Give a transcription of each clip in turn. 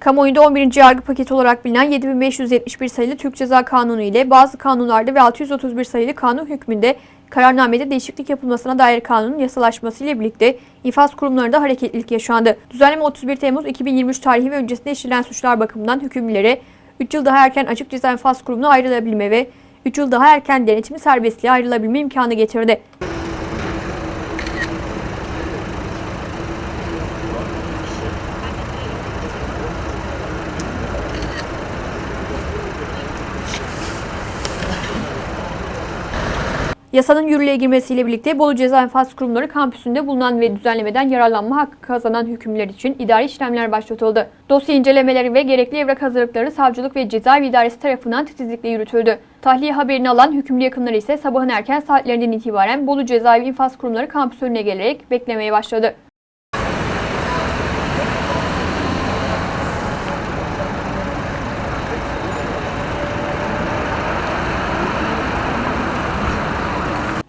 Kamuoyunda 11. yargı paketi olarak bilinen 7571 sayılı Türk Ceza Kanunu ile bazı kanunlarda ve 631 sayılı kanun hükmünde kararnamede değişiklik yapılmasına dair kanunun yasalaşması ile birlikte infaz kurumlarında hareketlilik yaşandı. Düzenleme 31 Temmuz 2023 tarihi ve öncesinde işlenen suçlar bakımından hükümlülere 3 yıl daha erken açık ceza infaz kurumuna ayrılabilme ve 3 yıl daha erken denetimli serbestliğe ayrılabilme imkanı getirdi. Yasanın yürürlüğe girmesiyle birlikte Bolu Ceza Enfaz Kurumları kampüsünde bulunan ve düzenlemeden yararlanma hakkı kazanan hükümler için idari işlemler başlatıldı. Dosya incelemeleri ve gerekli evrak hazırlıkları savcılık ve cezaevi idaresi tarafından titizlikle yürütüldü. Tahliye haberini alan hükümlü yakınları ise sabahın erken saatlerinden itibaren Bolu Cezaevi İnfaz Kurumları kampüsü önüne gelerek beklemeye başladı.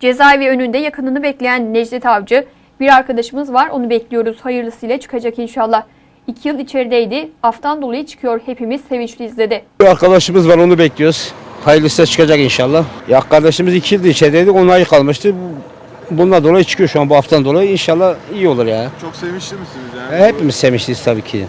Cezaevi önünde yakınını bekleyen Necdet Avcı, bir arkadaşımız var onu bekliyoruz hayırlısıyla çıkacak inşallah. İki yıl içerideydi, aftan dolayı çıkıyor hepimiz sevinçliyiz dedi. Bir arkadaşımız var onu bekliyoruz. Hayırlısı çıkacak inşallah. Ya kardeşimiz iki yıldır içerideydik 10 ay kalmıştı. Bundan dolayı çıkıyor şu an bu haftadan dolayı. İnşallah iyi olur ya. Çok sevinçli misiniz yani? Hepimiz sevinçliyiz tabii ki.